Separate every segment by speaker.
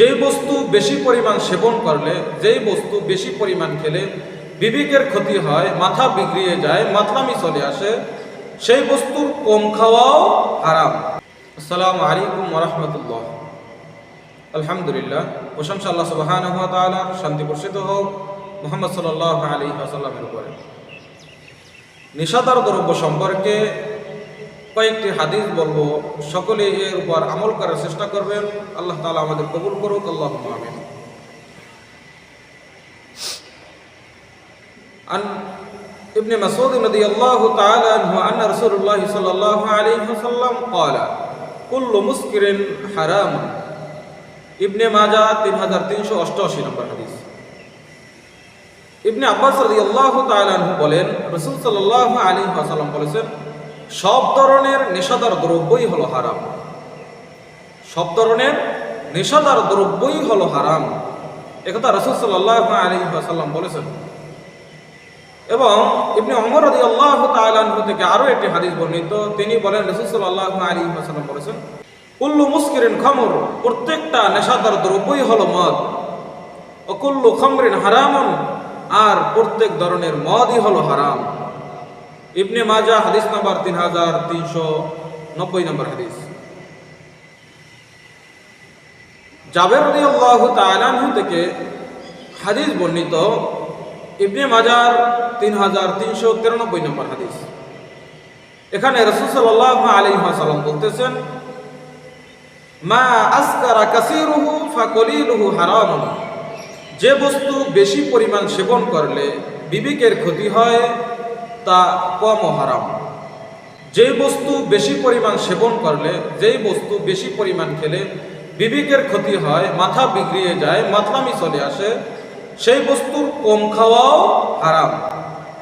Speaker 1: যেই বস্তু বেশি পরিমাণ সেবন করলে, যেই বস্তু বেশি পরিমাণ খেলে বিবেকের ক্ষতি হয়, মাথা বিগড়িয়ে যায় মাতলামি চলে আসে, সেই বস্তুর কম খাওয়াও হারাম। আসসালামু আলাইকুম ওরহমতুল্লাহ আলহামদুলিল্লাহ, প্রশংসা আল্লাহ সুবাহান শান্তি বর্ষিত হোক, মোহাম্মদ সাল্লাহ আলী আসাল্লামের উপরে। নেশাদার দ্রব্য সম্পর্কে কয়েকটি হাদিস বলবো সকলে এর উপর আমল করার চেষ্টা করবেন আল্লাহ তালা আমাদের কবুল করুক আল্লাহ আমিন عن ابن مسعود رضي الله تعالى عنه أن رسول الله صلى الله عليه وسلم قال كل مسكر حرام ইবনে মাজা তিন হাজার তিনশো অষ্টআশি নম্বর হাদিস ইবনে আব্বাস রাদিয়াল্লাহু তাআলা আনহু বলেন রাসূল সাল্লাল্লাহু আলাইহি ওয়াসাল্লাম বলেছেন সব ধরনের নেশাদার দ্রব্যই হলো হারাম। সব ধরনের নেশাদার দ্রব্যই হলো হারাম। একথা রাসূল সাল্লাল্লাহু আলাইহি ওয়াসাল্লাম বলেছেন। এবং ইবনে ওমর রাদিয়াল্লাহু তাআলা আনহু থেকে আরও একটি হাদিস বর্ণিত। তিনি বলেন, রাসূল সাল্লাল্লাহু আলাইহি ওয়াসাল্লাম বলেছেন, কুল্লু মুস্কিরিন খামর, প্রত্যেকটা নেশাদার দ্রব্যই হলো মদ। অকুল্লু খামরিন হারামন, আর প্রত্যেক ধরনের মদই হলো হারাম। ইবনে মাজা, হাদিস নাম্বার তিন হাজার তিনশো নব্বই নম্বর হাদিস। জাবের আনহু থেকে হাদিস বর্ণিত ইবনে মাজার তিন হাজার তিনশো তিরানব্বই নম্বর হাদিস। এখানে রসুল সাল্লাহ আলী সাল্লাম বলতেছেন, মা আসকারা কাসিরুহু ফাকলিলুহু হারাম যে বস্তু বেশি পরিমাণ সেবন করলে বিবেকের ক্ষতি হয় তা কম হারাম। যে বস্তু বেশি পরিমাণ সেবন করলে, যেই বস্তু বেশি পরিমাণ খেলে বিবেকের ক্ষতি হয়, মাথা বিগড়িয়ে যায়, মাতলামি চলে আসে, সেই বস্তুর কম খাওয়াও হারাম।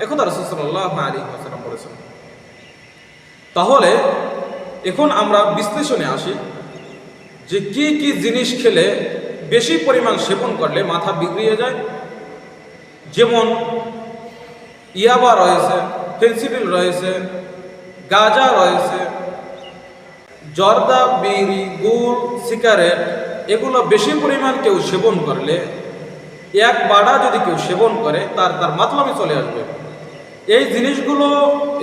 Speaker 1: একথা রসুল্লাহ আলী হাসালাম বলেছেন, তাহলে এখন আমরা বিশ্লেষণে আসি যে কি কি জিনিস খেলে বেশি পরিমাণ সেবন করলে মাথা বিগড়িয়ে যায়। যেমন ইয়াবা রয়েছে ফেন্সিডিল রয়েছে, গাজা রয়েছে, জর্দা বিড়ি গুড় সিগারেট, এগুলো বেশি পরিমাণ কেউ সেবন করলে, এক বাড়া যদি কেউ সেবন করে, তার তার মাতলামি চলে আসবে। এই জিনিসগুলো,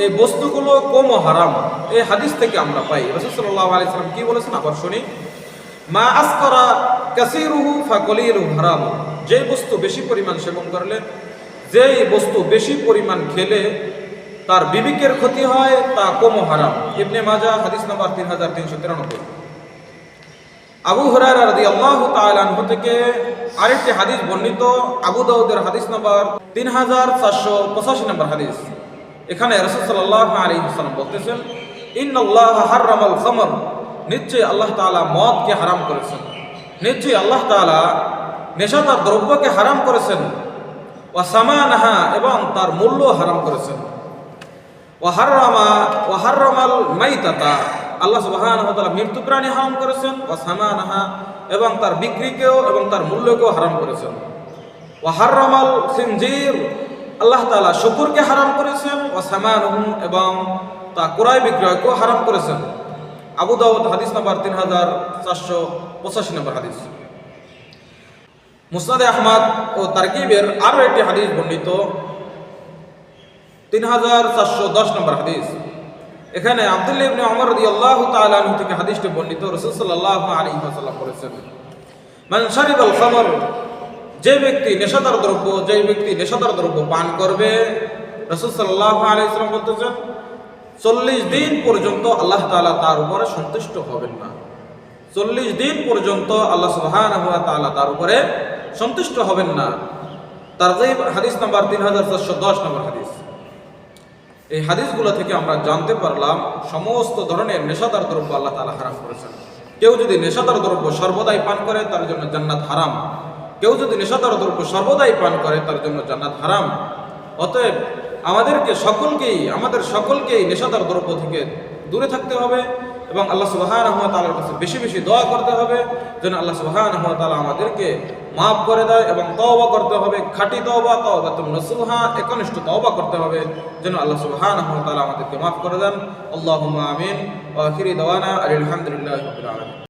Speaker 1: এই বস্তুগুলো কম হারাম, এই হাদিস থেকে আমরা পাই। রসুল্লাহ আলাইসালাম কি বলেছেন আবার শুনি মা আসকরা কাসিরুহু ফাকলিলু হারাম। যে বস্তু বেশি পরিমাণ সেবন করলে যেই বস্তু বেশি পরিমাণ খেলে তার বিবেকের ক্ষতি হয়, তা কম হারাম। ইবনে মাজা হাদিস নাম্বার তিন হাজার তিনশো তিরানব্বই। আবু হুরায়রা রাদিয়াল্লাহু তাআলা আনহু থেকে আরেকটি হাদিস বর্ণিত, আবু দাউদের হাদিস নাম্বার তিন হাজার চারশো পঁচাশি নম্বর হাদিস। এখানে সাল্লাল্লাহু আলাইহি ওয়াসাল্লাম বলতেছেন, ইন্নাল্লাহ হাররামাল খামর। নিশ্চয়ই আল্লাহ তাআলা মদকে হারাম করেছেন। নিশ্চয়ই আল্লাহ তাআলা নেশাদার দ্রব্যকে হারাম করেছেন। ওয়া সামানাহা এবং তার মূল্য হারাম করেছেন। ওয়া হাররামা ওয়া হাররামাল মাইতাতা আল্লাহ তাআলা মৃত্যু প্রাণী হারাম করেছেন। ওয়া সামানাহা এবং তার বিক্রিকেও এবং তার মূল্যকেও হারাম করেছেন। ওয়া হাররামাল খিনজির, আল্লাহ তাআলা শুকুরকে হারাম করেছেন। ওয়া এবং তা ক্রয় বিক্রয়কেও হারাম করেছেন। আবু দাউদ হাদিস নাম্বার তিন হাজার চারশো পঁচাশি নম্বর হাদিস। মুসনাদে আহমদ ও তারকিবের আরও একটি হাদিস বর্ণিত। তিন হাজার চারশো দশ নম্বর হাদিস। এখানে আব্দুল্লাহ ইবনে ওমর রাদিয়াল্লাহু তাআলা থেকে হাদিসটি বর্ণিত। রাসূল সাল্লাল্লাহু আলাইহি ওয়াসাল্লাম বলেছেন, মান শারিবাল খামর, যে ব্যক্তি নেশাদার দ্রব্য, যে ব্যক্তি নেশাদার দ্রব্য পান করবে, রাসূল সাল্লাল্লাহু আলাইহি ওয়াসাল্লাম বলতেছেন, চল্লিশ দিন পর্যন্ত আল্লাহ তাআলা তার উপরে সন্তুষ্ট হবেন না। চল্লিশ দিন পর্যন্ত আল্লাহ তাআলা তার উপরে সন্তুষ্ট হবেন না। তারগীব হাদিস নাম্বার তিন হাজার চারশো দশ নম্বর হাদিস। এই হাদিসগুলো থেকে আমরা জানতে পারলাম সমস্ত ধরনের নেশাদার দ্রব্য আল্লাহ তালা হারাম করেছেন। কেউ যদি নেশাদার দ্রব্য সর্বদাই পান করে, তার জন্য জান্নাত হারাম। কেউ যদি নেশাদার দ্রব্য সর্বদাই পান করে, তার জন্য জান্নাত হারাম। অতএব আমাদেরকে সকলকেই, আমাদের সকলকেই নেশাদার দ্রব্য থেকে দূরে থাকতে হবে। এবং আল্লাহ সুবাহান তালার কাছে বেশি বেশি দোয়া করতে হবে যেন আল্লাহ সুবাহান তালা আমাদেরকে মাফ করে দেয় এবং তওবা করতে হবে, খাটি তওবা তওবা তুমি নসুহা, একনিষ্ঠ তওবা করতে হবে যেন আল্লাহ সুবাহান তালা আমাদেরকে মাফ করে দেন। আল্লাহ আমিন। ওয়া আখিরি